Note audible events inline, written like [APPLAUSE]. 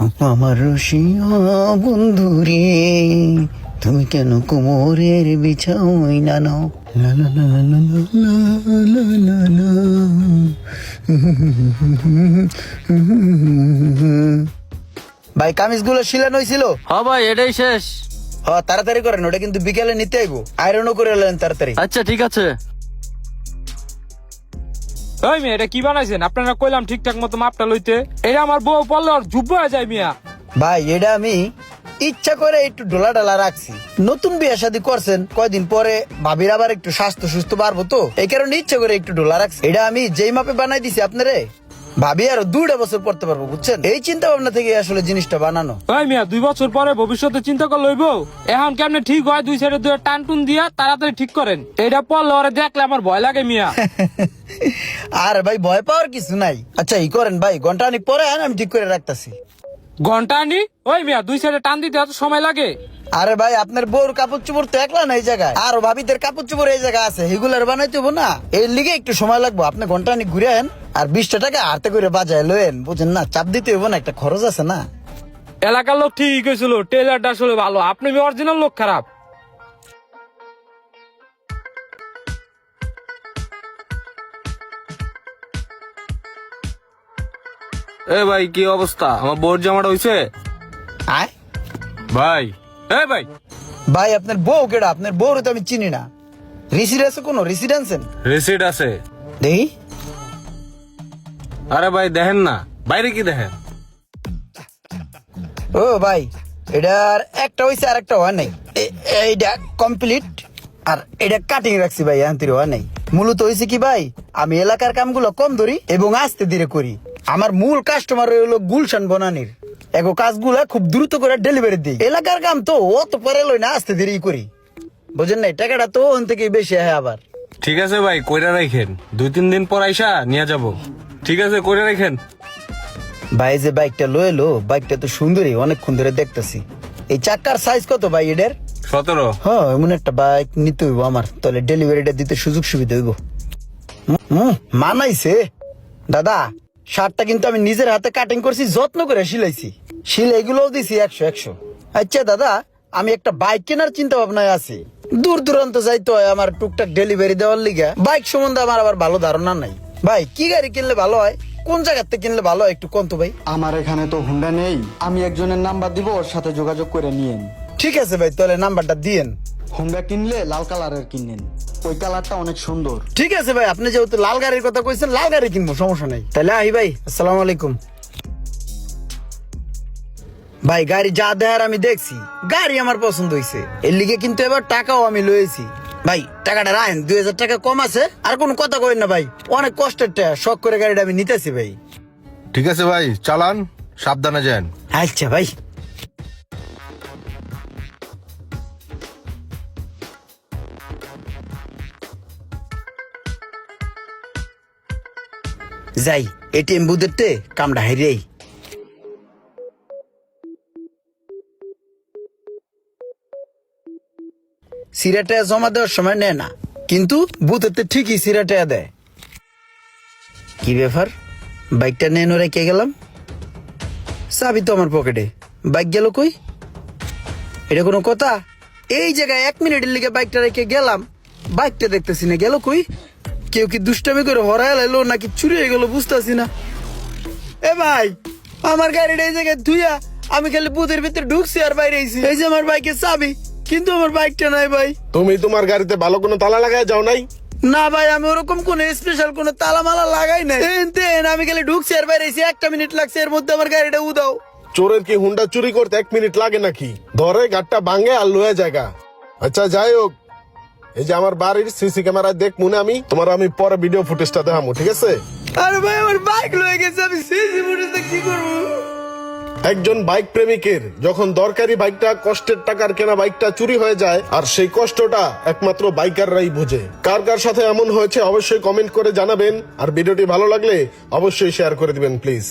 আমার রসিয়া বন্ধু রে তুমি কেন কোমরের বিছাওই না নাও লা লা লা লা লা লা লা লা লা। ভাই কামিজগুলো শিলান হয়েছিল হ ভাই এটাই শেষ। হ তাড়াতাড়ি করেন ওটা কিন্তু বিকেলে নিতে আইবো। আয়রনও করে এলেন তাড়াতাড়ি। আচ্ছা ঠিক আছে। ওই মেয়ে, এটা কি বানাইছেন? আপনারা কইলাম ঠিকঠাক মতো মাপটা লইতে। এটা আমার বউ পড়লে আর জুব্ব হয়ে যায় মিয়া। ভাই, এটা আমি ইচ্ছা করে একটু ডোলা ডালা রাখছি। নতুন বিয়ে শাদী করছেন, কয়দিন পরে ভাবির আবার একটু স্বাস্থ্য সুস্থ পারব তো। এই কারণে ইচ্ছা করে একটু ডোলা রাখছি। এটা আমি যেই মাপে বানাই দিছি, আপনারে? ভাবি আরও দুইটা বছর পড়তে পারব বুঝছেন? এই চিন্তা ভাবনা থেকে আসলে জিনিসটা বানানো। ভাই মিয়া দুই বছর পরে ভবিষ্যতে চিন্তা করে লইব। এখন কেমনে ঠিক হয় দুই সাইডে দুই টান টুন দিয়া তাড়াতাড়ি ঠিক করেন। এটা পড়লে ওরে দেখলে আমার ভয় লাগে মিয়া। [LAUGHS] আর ভাই ভয় পাওয়ার কিছু নাই। আচ্ছা ই করেন ভাই ঘণ্টা অনেক পরে আমি ঠিক করে রাখতাছি। ঘণ্টা আনি ওই মিয়া দুই সাইডে টান দিতে এত সময় লাগে? আরে ভাই আপনার বউর কাপড় চোপড় তো একলা না এই জায়গায়। আর ভাবিদের কাপড় চোপড় এই জায়গায় আছে এগুলার বানাইতে হব না। এর লিগে একটু সময় লাগবো। আপনি ঘণ্টা নি ঘুরে আন আর বিশটা টাকা হাতে করে বাজায় লয়েন বুঝেন না চাপ দিতে হইব না একটা খরচ আছে না। এলাকার লোক ঠিক হয়েছিল টেলারটা আসলে ভালো। আপনি অরিজিনাল লোক খারাপ। এ ভাই কি অবস্থা? আমার বোর জামাটা হইছে? আয়। ভাই এ ভাই। ভাই আপনার বউ কেডা? আপনার বউর তো আমি চিনি না। রিসিড আছে কোনো? রিসিড আনছেন? রিসিট আছে। দেখি আরে ভাই দেখেন না। বাইরে কি দেখেন? ও ভাই এটার একটা হয়েছে আর একটা হয় নাই। এইটা কমপ্লিট আর এটা কাটিং রাখছি ভাই আন্তরিক হয় নাই। মূলত হয়েছে কি ভাই আমি এলাকার কামগুলো কম ধরি এবং আস্তে ধীরে করি। আমার মূল কাস্টমার হলো গুলশান বনানির। এগো কাজগুলা খুব দ্রুত করে ডেলিভারি দিই। এলাকার কাম তো অত পরে লই না আস্তে দেরি করি। বুঝেন নাই টাকাটা তো ওখান থেকে বেশি হয় আবার। ঠিক আছে ভাই কইরা রাখেন দুই তিন দিন পর আইসা নিয়ে যাব। ঠিক আছে কইরা রাখেন ভাই যে বাইকটা লয়ে এলো বাইকটা তো সুন্দরী অনেকক্ষণ ধরে দেখতেছি। এই চাকার সাইজ কত ভাই এটার? সতেরো। হ্যাঁ এমন একটা বাইক নিতে হইব আমার। তাহলে ডেলিভারিটা দিতে সুযোগ সুবিধা হইব হুম মানাইছে। দাদা শার্টটা কিন্তু আমি নিজের হাতে কাটিং করছি যত্ন করে সিলাইছি সিলাই গুলোও দিছি একশো একশো। আচ্ছা দাদা আমি একটা বাইক কেনার চিন্তা ভাবনায় আছি। দূর দূরান্ত যাইতে হয় আমার টুকটাক ডেলিভারি দেওয়ার লিগে। বাইক সম্বন্ধে আমার আবার ভালো ধারণা নাই। ভাই কি গাড়ি কিনলে ভালো হয়? কোন জায়গার থেকে কিনলে ভালো হয় একটু কোন তো ভাই? আমার এখানে তো হুন্ডা নেই। আমি একজনের নাম্বার দিব ওর সাথে যোগাযোগ করে নিয়েন। ঠিক আছে ভাই তাহলে নাম্বারটা দিয়েন। হুন্ডা কিনলে লাল কালারের কিনেন। ওই কালারটা অনেক সুন্দর। ঠিক আছে ভাই আপনি যেহেতু লাল গাড়ির কথা কইছেন লাল গাড়ি কিনবো সমস্যা নাই। তাহলে আহি ভাই আসসালামু আলাইকুম। ভাই গাড়ি যা দেখার আমি দেখছি গাড়ি আমার পছন্দ হয়েছে এর লিগে কিন্তু এবার টাকাও আমি লয়েছি ভাই টাকাটা রাখেন দুই হাজার টাকা কম আছে আর কোনো কথা কই না ভাই। অনেক কষ্টের টাকা শখ করে গাড়িটা আমি নিতেছি ভাই। ঠিক আছে ভাই চালান সাবধানে যান। আচ্ছা ভাই। যাই এটিএম বুথেরতে কামটা হারিয়েই সিরাটা জমা দেওয়ার সময় নেয় না, কিন্তু বুথেতে ঠিকই সিরাটা দেয়। কি ব্যাপার? বাইকটা নেন রেখে গেলাম? চাবি তো আমার পকেটে, বাইক গেল কই? এটা কোনো কথা? এই জায়গায় এক মিনিটের লিগে বাইকটা রেখে গেলাম, বাইকটা দেখতেছি না, গেল কই? কেউ কি দুষ্টামি করে হরাই লাইলো নাকি চুরি হয়ে গেল বুঝতেছি না। এ ভাই আমার গাড়িটা এই জায়গায় ধুইয়া আমি খালি বুথের ভিতরে ঢুকছি আর বাইরে আইছি। এই যে আমার বাইকের চাবি কিন্তু আমার বাইকটা নাই ভাই। তুমি তোমার গাড়িতে ভালো কোনো তালা লাগায় যাও নাই? না ভাই আমি ওরকম কোন স্পেশাল কোন তালা মালা লাগাই নাই। তেন আমি খালি ঢুকছি আর বাইরে আইছি একটা মিনিট লাগছে এর মধ্যে আমার গাড়িটা উদাও চোরের কি হুন্ডা চুরি করতে এক মিনিট লাগে নাকি? ধরে গাড়টা ভাঙে আর লয়ে জায়গা। আচ্ছা যাই হোক এই যে আমার বাড়ির সিসি ক্যামেরায় দেখ মনে আমি তোমার আমি পরে ভিডিও ফুটেজটা দেখাবো ঠিক আছে? আরে ভাই আমার বাইক লয়ে গেছে আমি সিসি ফুটেজে কি করব? একজন বাইক প্রেমিকের যখন দরকারি বাইকটা কষ্টের টাকার কেনা বাইকটা চুরি হয়ে যায় আর সেই কষ্টটা একমাত্র বাইকাররাই বোঝে। কার কার সাথে এমন হয়েছে অবশ্যই কমেন্ট করে জানাবেন আর ভিডিওটি ভালো লাগলে অবশ্যই শেয়ার করে দিবেন প্লিজ